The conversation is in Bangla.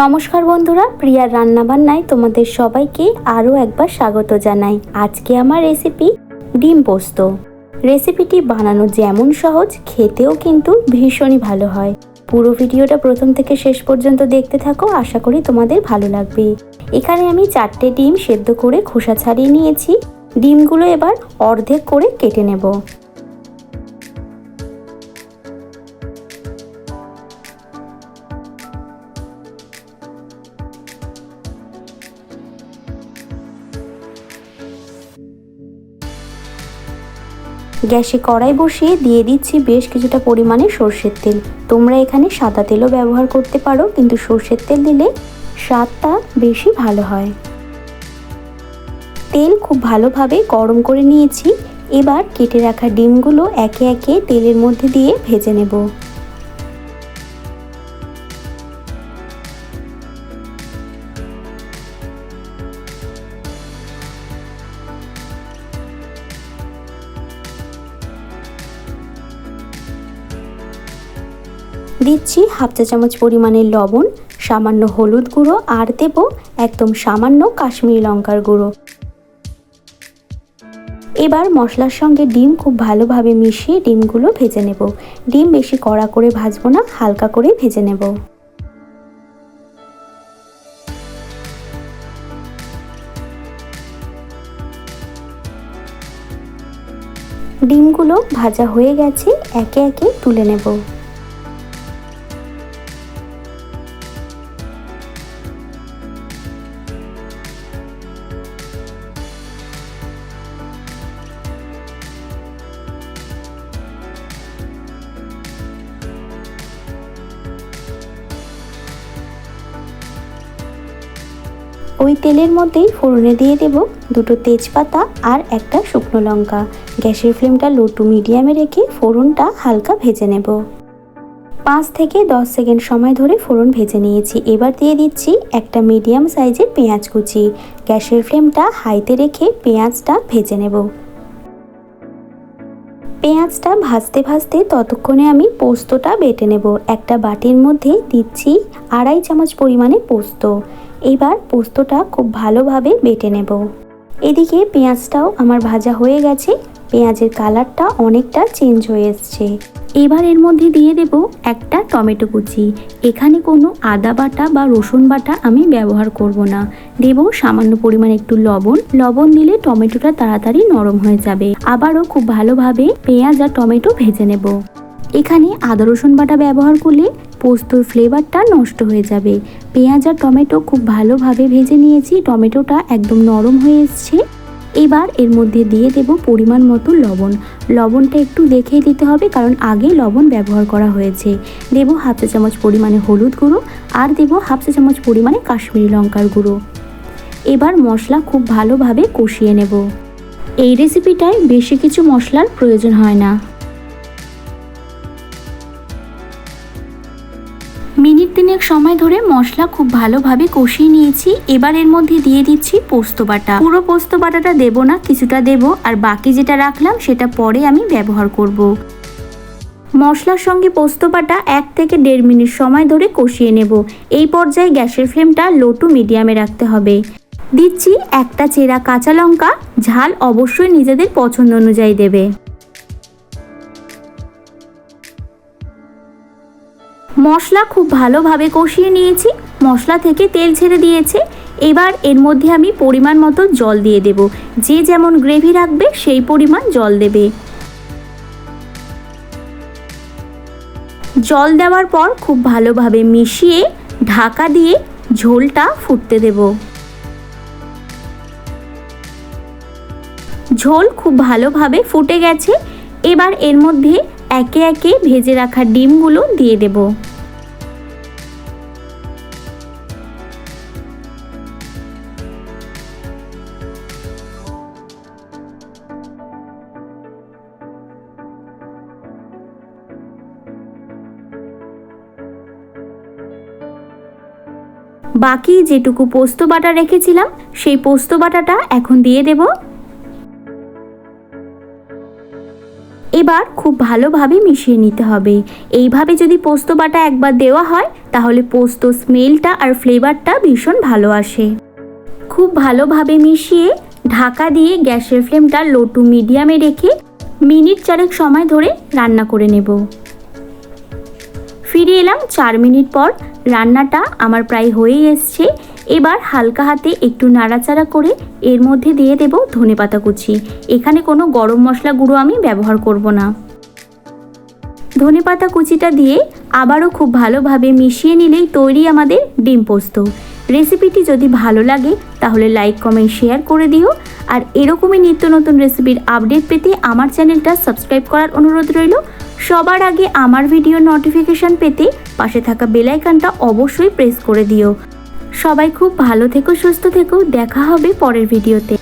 নমস্কার বন্ধুরা, প্রিয়ার রান্নাবান্নায় তোমাদের সবাইকে আরও একবার স্বাগত জানাই। আজকে আমার রেসিপি ডিম পোস্ত। রেসিপিটি বানানো যেমন সহজ, খেতেও কিন্তু ভীষণই ভালো হয়। পুরো ভিডিওটা প্রথম থেকে শেষ পর্যন্ত দেখতে থাকো, আশা করি তোমাদের ভালো লাগবে। এখানে আমি চারটে ডিম সেদ্ধ করে খোসা ছাড়িয়ে নিয়েছি। ডিমগুলো এবার অর্ধেক করে কেটে নেব। গ্যাসে কড়াই বসিয়ে দিয়ে দিচ্ছি বেশ কিছুটা পরিমাণে সর্ষের তেল। তোমরা এখানে সাদা তেলও ব্যবহার করতে পারো, কিন্তু সর্ষের তেল দিলে স্বাদটা বেশি ভালো হয়। তেল খুব ভালোভাবে গরম করে নিয়েছি। এবার কেটে রাখা ডিমগুলো একে একে তেলের মধ্যে দিয়ে ভেজে নেব। দিচ্ছি হাফ চা চামচ পরিমাণের লবণ, সামান্য হলুদ গুঁড়ো আর দেব একদম সামান্য কাশ্মীরি লঙ্কার গুঁড়ো। এবার মশলার সঙ্গে ডিম খুব ভালোভাবে মিশিয়ে ডিমগুলো ভেজে নেব। ডিম বেশি কড়া করে ভাজবো না, হালকা করে ভেজে নেব। ডিমগুলো ভাজা হয়ে গেছে, একে একে তুলে নেব। ওই তেলের মধ্যেই ফোড়নে দিয়ে দেব দুটো তেজপাতা আর একটা শুকনো লঙ্কা। গ্যাসের ফ্লেমটা লো টু মিডিয়ামে রেখে ফোড়নটা হালকা ভেজে নেব। পাঁচ থেকে দশ সেকেন্ড সময় ধরে ফোড়ন ভেজে নিয়েছি। এবার দিয়ে দিচ্ছি একটা মিডিয়াম সাইজের পেঁয়াজ কুচি। গ্যাসের ফ্লেমটা হাইতে রেখে পেঁয়াজটা ভেজে নেব। পেঁয়াজটা ভাজতে ভাজতে ততক্ষণে আমি পোস্তটা বেটে নেব। একটা বাটির মধ্যে দিচ্ছি আড়াই চামচ পরিমাণে পোস্ত। এবার পোস্তটা খুব ভালোভাবে বেটে নেব। এদিকে পেঁয়াজটাও আমার ভাজা হয়ে গেছে, পেঁয়াজের কালারটা অনেকটা চেঞ্জ হয়ে এসছে। এবার এর মধ্যে দিয়ে দেব একটা টমেটো কুচি। এখানে কোনো আদা বাটা বা রসুন বাটা আমি ব্যবহার করব না। দেব সামান্য পরিমাণ একটু লবণ। লবণ দিলে টমেটোটা তাড়াতাড়ি নরম হয়ে যাবে। আবারও খুব ভালোভাবে পেঁয়াজ আর টমেটো ভেজে নেব। এখানে আদা, রসুন বাটা ব্যবহার করলে পোস্তর ফ্লেভারটা নষ্ট হয়ে যাবে। পেঁয়াজ আর টমেটো খুব ভালোভাবে ভেজে নিয়েছি, টমেটোটা একদম নরম হয়ে এসছে। এবার এর মধ্যে দিয়ে দেব পরিমাণ মতো লবণ। লবণটা একটু দেখে দিতে হবে, কারণ আগে লবণ ব্যবহার করা হয়েছে। দেব হাফ চা চামচ পরিমাণে হলুদ গুঁড়ো, আর দেব হাফ চা চামচ পরিমাণে কাশ্মীরি লঙ্কার গুঁড়ো। এবার মশলা খুব ভালোভাবে কষিয়ে নেব। এই রেসিপিটায় বেশি কিছু মশলার প্রয়োজন হয় না। মিনিট তিনেক সময় ধরে মশলা খুব ভালোভাবে কষিয়ে নিয়েছি। এবার এর মধ্যে দিয়ে দিচ্ছি পোস্ত বাটা। পুরো পোস্ত বাটাটা দেবো না, কিছুটা দেব, আর বাকি যেটা রাখলাম সেটা পরে আমি ব্যবহার করব। মশলার সঙ্গে পোস্ত বাটা এক থেকে দেড় মিনিট সময় ধরে কষিয়ে নেব। এই পর্যায়ে গ্যাসের ফ্লেমটা লো টু মিডিয়ামে রাখতে হবে। দিচ্ছি একটা চেরা কাঁচা লঙ্কা, ঝাল অবশ্যই নিজেদের পছন্দ অনুযায়ী দেবে। মশলা খুব ভালোভাবে কষিয়ে নিয়েছি। মশলা থেকে তেল ছেড়ে দিয়েছে। এবার এর মধ্যে আমি পরিমাণ মতো জল দিয়ে দেব। যে যেমন গ্রেভি রাখবে, সেই পরিমাণ জল দেবে। জল দেওয়ার পর খুব ভালোভাবে মিশিয়ে ঢাকা দিয়ে ঝোলটা ফুটতে দেব। ঝোল খুব ভালোভাবে ফুটে গেছে। এবার এর মধ্যে একে একে ভেজে রাখা ডিমগুলো দিয়ে দেব। বাকি যেটুকু পোস্ত বাটা রেখেছিলাম, সেই পোস্ত বাটাটা এখন দিয়ে দেব। এবার খুব ভালোভাবে মিশিয়ে নিতে হবে। এইভাবে যদি পোস্ত বাটা একবার দেওয়া হয়, তাহলে পোস্ত স্মেলটা আর ফ্লেভারটা ভীষণ ভালো আসে। খুব ভালোভাবে মিশিয়ে ঢাকা দিয়ে গ্যাসের ফ্লেমটা লো টু মিডিয়ামে রেখে মিনিট চারেক সময় ধরে রান্না করে নেব। ফিরে এলাম চার মিনিট পর রান্নাটা আমার প্রায় হয়েই এসছে। এবার হালকা হাতে একটু নাড়াচাড়া করে এর মধ্যে দিয়ে দেব ধনে পাতা কুচি। এখানে কোনো গরম মশলা গুঁড়ো আমি ব্যবহার করব না। ধনে পাতা কুচিটা দিয়ে আবারও খুব ভালোভাবে মিশিয়ে নিলেই তৈরি আমাদের ডিম পোস্ত। রেসিপিটি যদি ভালো লাগে, তাহলে লাইক, কমেন্ট, শেয়ার করে দিও। আর এরকমই নিত্য নতুন রেসিপির আপডেট পেতে আমার চ্যানেলটা সাবস্ক্রাইব করার অনুরোধ রইল। সবার আগে আমার ভিডিও নোটিফিকেশান পেতে পাশে থাকা বেলাইকানটা অবশ্যই প্রেস করে দিও। সবাই খুব ভালো থেকো, সুস্থ থেকো। দেখা হবে পরের ভিডিওতে